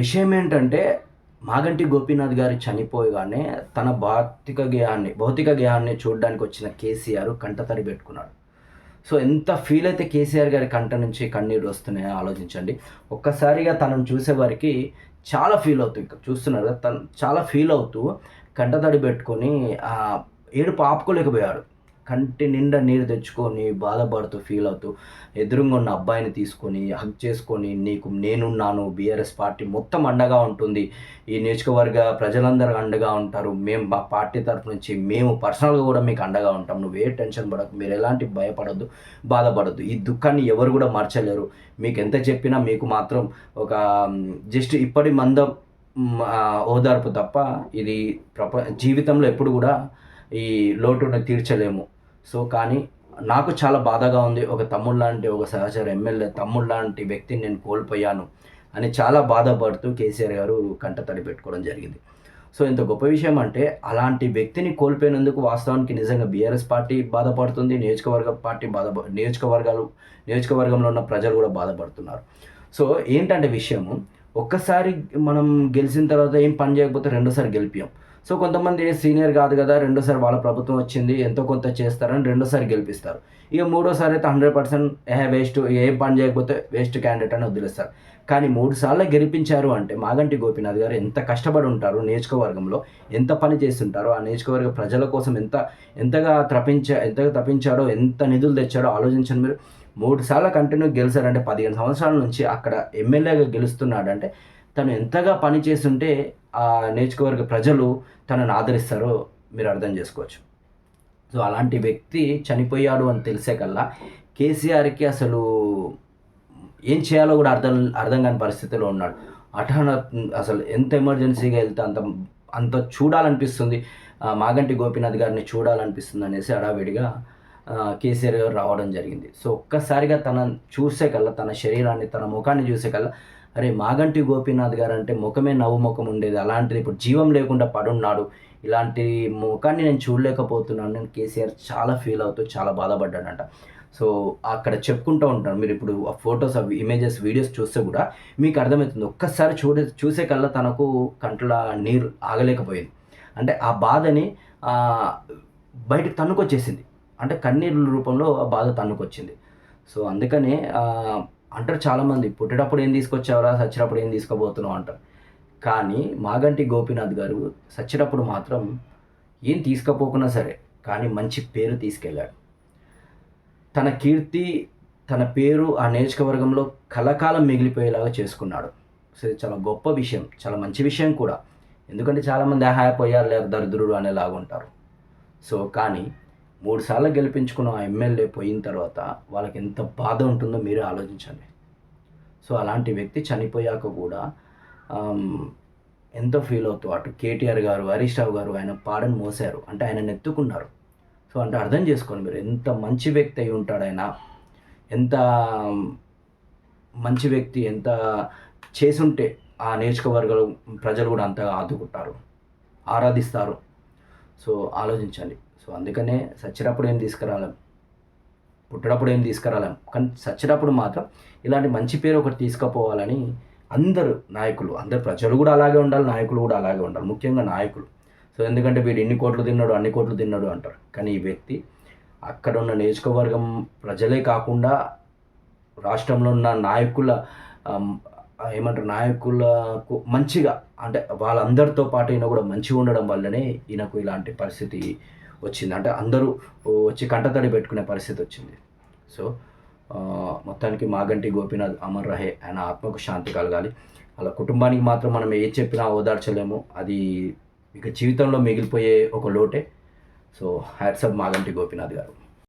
విషయం ఏంటంటే మాగంటి గోపీనాథ్ గారి చనిపోయగానే తన భౌతిక గేయాన్ని భౌతిక గేయాన్ని చూడడానికి వచ్చిన కేసీఆర్ కంటతడి పెట్టుకున్నాడు. సో ఎంత ఫీల్ అయితే కేసీఆర్ గారి కంట నుంచి కన్నీరు వస్తున్నాయో ఆలోచించండి. ఒక్కసారిగా తనను చూసేవారికి చాలా ఫీల్ అవుతూ ఇక్కడ చూస్తున్నారు కదా తను చాలా ఫీల్ అవుతూ కంటతడి పెట్టుకొని ఏడుపు ఆపుకోలేకపోయాడు కంటి నిండా నీరు తెచ్చుకొని బాధపడుతూ ఫీల్ అవుతూ ఎదురుగా ఉన్న అబ్బాయిని తీసుకొని హక్ చేసుకొని నీకు నేనున్నాను బీఆర్ఎస్ పార్టీ మొత్తం అండగా ఉంటుంది. ఈ నియోజకవర్గ ప్రజలందరూ అండగా ఉంటారు. మేము మా పార్టీ తరఫు నుంచి మేము పర్సనల్గా కూడా మీకు అండగా ఉంటాం. నువ్వు ఏ టెన్షన్ పడకు. మీరు ఎలాంటి భయపడద్దు బాధపడద్దు. ఈ దుఃఖాన్ని ఎవరు కూడా మర్చలేరు. మీకు ఎంత చెప్పినా మీకు మాత్రం ఒక జస్ట్ ఇప్పటి మందం ఓదార్పు తప్ప ఇది ప్రప జీవితంలో ఎప్పుడు కూడా ఈ లోటును తీర్చలేము. సో కానీ నాకు చాలా బాధగా ఉంది. ఒక తమ్ముడు లాంటి ఒక సహచర ఎమ్మెల్యే తమ్ముడు లాంటి వ్యక్తిని నేను కోల్పోయాను అని చాలా బాధపడుతూ కేసీఆర్ గారు కంట తడి పెట్టుకోవడం జరిగింది. సో ఇంత గొప్ప విషయం అంటే అలాంటి వ్యక్తిని కోల్పోయినందుకు వాస్తవానికి నిజంగా బీఆర్ఎస్ పార్టీ బాధపడుతుంది నియోజకవర్గ పార్టీ బాధ నియోజకవర్గాలు నియోజకవర్గంలో ఉన్న ప్రజలు కూడా బాధపడుతున్నారు. సో ఏంటంటే విషయము ఒక్కసారి మనం గెలిచిన తర్వాత ఏం పని చేయకపోతే రెండోసారి గెలిపాం సో కొంతమంది సీనియర్ కాదు కదా రెండోసారి వాళ్ళ ప్రభుత్వం వచ్చింది ఎంతో కొంత చేస్తారని రెండోసారి గెలిపిస్తారు. ఇక మూడోసారి అయితే హండ్రెడ్ పర్సెంట్ ఏ వేస్ట్ ఏం పని చేయకపోతే వేస్ట్ క్యాండిడేట్ అని వదిలేస్తారు. కానీ మూడు సార్లు గెలిపించారు అంటే మాగంటి గోపీనాథ్ గారు ఎంత కష్టపడి ఉంటారు నియోజకవర్గంలో ఎంత పని చేస్తుంటారో ఆ నియోజకవర్గ ప్రజల కోసం ఎంత ఎంతగా తప్పించ ఎంతగా తప్పించాడో ఎంత నిధులు తెచ్చాడో ఆలోచించండి మీరు. మూడు సార్లు కంటిన్యూ గెలిచారంటే పదిహేను సంవత్సరాల నుంచి అక్కడ ఎమ్మెల్యేగా గెలుస్తున్నాడంటే తను ఎంతగా పని చేస్తుంటే ఆ నియోజకవర్గ ప్రజలు తనను ఆదరిస్తారో మీరు అర్థం చేసుకోవచ్చు. సో అలాంటి వ్యక్తి చనిపోయాడు అని తెలిసే కల్లా కేసీఆర్కి అసలు ఏం చేయాలో కూడా అర్థం అర్థం కాని పరిస్థితిలో ఉన్నాడు. అటన అసలు ఎంత ఎమర్జెన్సీగా వెళ్తే అంత అంత చూడాలనిపిస్తుంది. మాగంటి గోపీనాథ్ గారిని చూడాలనిపిస్తుంది అనేసి హడావిడిగా కేసీఆర్ గారు రావడం జరిగింది. సో ఒక్కసారిగా తన చూసే కల్లా తన శరీరాన్ని తన ముఖాన్ని చూసే కల్లా అరే మాగంటి గోపీనాథ్ గారు అంటే ముఖమే నవ్వు ముఖం ఉండేది. అలాంటిది ఇప్పుడు జీవం లేకుండా పడున్నాడు. ఇలాంటి ముఖాన్ని నేను చూడలేకపోతున్నాను. నేను కేసీఆర్ చాలా ఫీల్ అవుతూ చాలా బాధపడ్డాడంట. సో అక్కడ చెప్పుకుంటూ ఉంటాను. మీరు ఇప్పుడు ఆ ఫొటోస్ అవి ఇమేజెస్ వీడియోస్ చూస్తే కూడా మీకు అర్థమవుతుంది. ఒక్కసారి చూడే చూసే కల్లా తనకు కంట్లో నీరు ఆగలేకపోయింది. అంటే ఆ బాధని బయటకు తన్నుకొచ్చేసింది. అంటే కన్నీళ్ళ రూపంలో ఆ బాధ తన్నుకొచ్చింది. సో అందుకనే అంటారు చాలామంది పుట్టేటప్పుడు ఏం తీసుకొచ్చావరా? చచ్చినప్పుడు ఏం తీసుకోబోతున్నావు అంటారు. కానీ మాగంటి గోపీనాథ్ గారు సచ్చినప్పుడు మాత్రం ఏం తీసుకపోకున్నా సరే కానీ మంచి పేరు తీసుకెళ్ళాడు. తన కీర్తి తన పేరు ఆ నియోజకవర్గంలో కలకాలం మిగిలిపోయేలాగా చేసుకున్నాడు. సో ఇది చాలా గొప్ప విషయం చాలా మంచి విషయం కూడా. ఎందుకంటే చాలామంది ఆహాయపోయారు లేక లేదా దరిద్రుడు అనేలాగా ఉంటారు సో కానీ మూడుసార్లు గెలిపించుకున్న ఆ ఎమ్మెల్యే పోయిన తర్వాత వాళ్ళకి ఎంత బాధ ఉంటుందో మీరే ఆలోచించండి. సో అలాంటి వ్యక్తి చనిపోయాక కూడా ఎంతో ఫీల్ అవుతూ అటు కేటీఆర్ గారు హరీష్ రావు గారు ఆయన పాడని మోసారు అంటే ఆయన ఎత్తుకున్నారు సో అంటే అర్థం చేసుకోండి మీరు ఎంత మంచి వ్యక్తి అయి ఉంటాడు ఆయన. ఎంత మంచి వ్యక్తి ఎంత చేసుంటే ఆ నియోజకవర్గాలు ప్రజలు కూడా అంతగా ఆదుకుంటారు ఆరాధిస్తారు. సో ఆలోచించండి. సో అందుకనే సచ్చినప్పుడు ఏం తీసుకురాలేం? పుట్టినప్పుడు ఏం తీసుకురాలేం? కానీ సచ్చినప్పుడు మాత్రం ఇలాంటి మంచి పేరు ఒకటి తీసుకుపోవాలని అందరు నాయకులు అందరు ప్రజలు కూడా అలాగే ఉండాలి నాయకులు కూడా అలాగే ఉండాలి ముఖ్యంగా నాయకులు. సో ఎందుకంటే వీడు ఇన్ని కోట్లు తిన్నాడు అన్ని కోట్లు తిన్నాడు అంటారు. కానీ ఈ వ్యక్తి అక్కడ ఉన్న నియోజకవర్గం ప్రజలే కాకుండా రాష్ట్రంలో ఉన్న నాయకుల ఏమంటారు నాయకులకు మంచిగా అంటే వాళ్ళందరితో పాటు ఈయన కూడా మంచిగా ఉండడం వల్లనే ఈయనకు ఇలాంటి పరిస్థితి వచ్చింది. అంటే అందరూ వచ్చి కంటతడి పెట్టుకునే పరిస్థితి వచ్చింది. సో మొత్తానికి మాగంటి గోపీనాథ్ అమర్ రహే ఆయన ఆత్మకు శాంతి కలగాలి. అలా కుటుంబానికి మాత్రం మనం ఏ చెప్పినా ఓదార్చలేము. అది ఇక జీవితంలో మిగిలిపోయే ఒక లోటే. So hats off Maganti Gopinath garu.